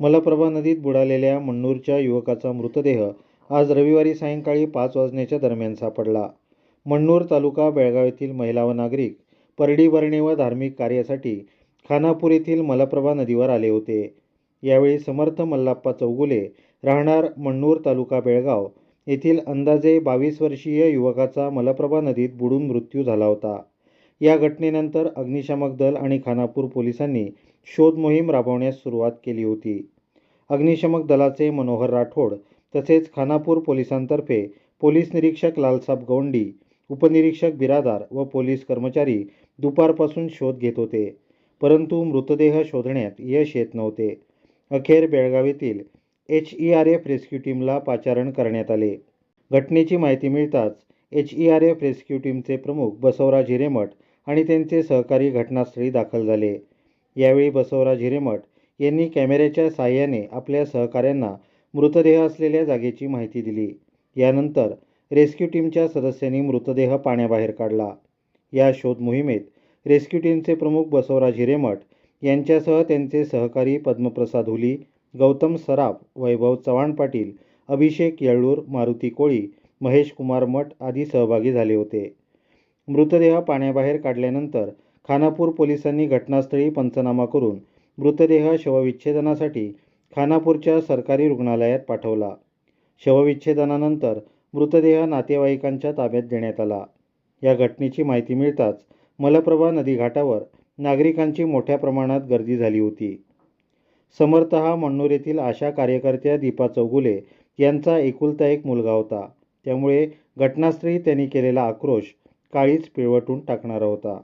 मलप्रभा नदीत बुडालेल्या मण्णूरच्या युवकाचा मृतदेह आज रविवारी सायंकाळी पाच वाजण्याच्या दरम्यान सापडला. मण्णूर तालुका बेळगाव येथील महिला व नागरिक परडी भरणे व धार्मिक कार्यासाठी खानापूर येथील मलप्रभा नदीवर आले होते. यावेळी समर्थ मल्लाप्पा चौगुले राहणार मण्णूर तालुका बेळगाव येथील अंदाजे बावीस वर्षीय युवकाचा मलप्रभा नदीत बुडून मृत्यू झाला होता. या घटनेनंतर अग्निशामक दल आणि खानापूर पोलिसांनी शोध मोहीम राबवण्यास सुरुवात केली होती. अग्निशमक दलाचे मनोहर राठोड तसेच खानापूर पोलिसांतर्फे पोलीस निरीक्षक लालसाब गौंडी उपनिरीक्षक बिरादार व पोलीस कर्मचारी दुपारपासून शोध घेत होते. परंतु मृतदेह शोधण्यात यश येत नव्हते. अखेर बेळगाव येथील H E R F rescue टीमला पाचारण करण्यात आले. घटनेची माहिती मिळताच H E R F rescue टीमचे प्रमुख बसवराज हिरेमठ आणि त्यांचे सहकारी घटनास्थळी दाखल झाले. यावेळी बसवराज हिरेमठ यांनी कॅमेऱ्याच्या साह्याने आपल्या सहकाऱ्यांना मृतदेह असलेल्या जागेची माहिती दिली. यानंतर रेस्क्यू टीमच्या सदस्यांनी मृतदेह पाण्याबाहेर काढला. या शोध मोहिमेत रेस्क्यू टीमचे प्रमुख बसवराज हिरेमठ यांच्यासह त्यांचे सहकारी पद्मप्रसाद हुली गौतम सराफ वैभव चव्हाण पाटील अभिषेक येळ्ळूर मारुती कोळी महेश कुमार मठ आदी सहभागी झाले होते. मृतदेह पाण्याबाहेर काढल्यानंतर खानापूर पोलिसांनी घटनास्थळी पंचनामा करून मृतदेह शवविच्छेदनासाठी खानापूरच्या सरकारी रुग्णालयात पाठवला. शवविच्छेदनानंतर मृतदेह नातेवाईकांच्या ताब्यात देण्यात आला. या घटनेची माहिती मिळताच मलप्रभा नदीघाटावर नागरिकांची मोठ्या प्रमाणात गर्दी झाली होती. समर्थ हा मण्णूर येथील आशा कार्यकर्त्या दीपा चौगुले यांचा एकुलता एक मुलगा होता. त्यामुळे घटनास्थळी त्यांनी केलेला आक्रोश काळीच पिळवटून टाकणारा होता.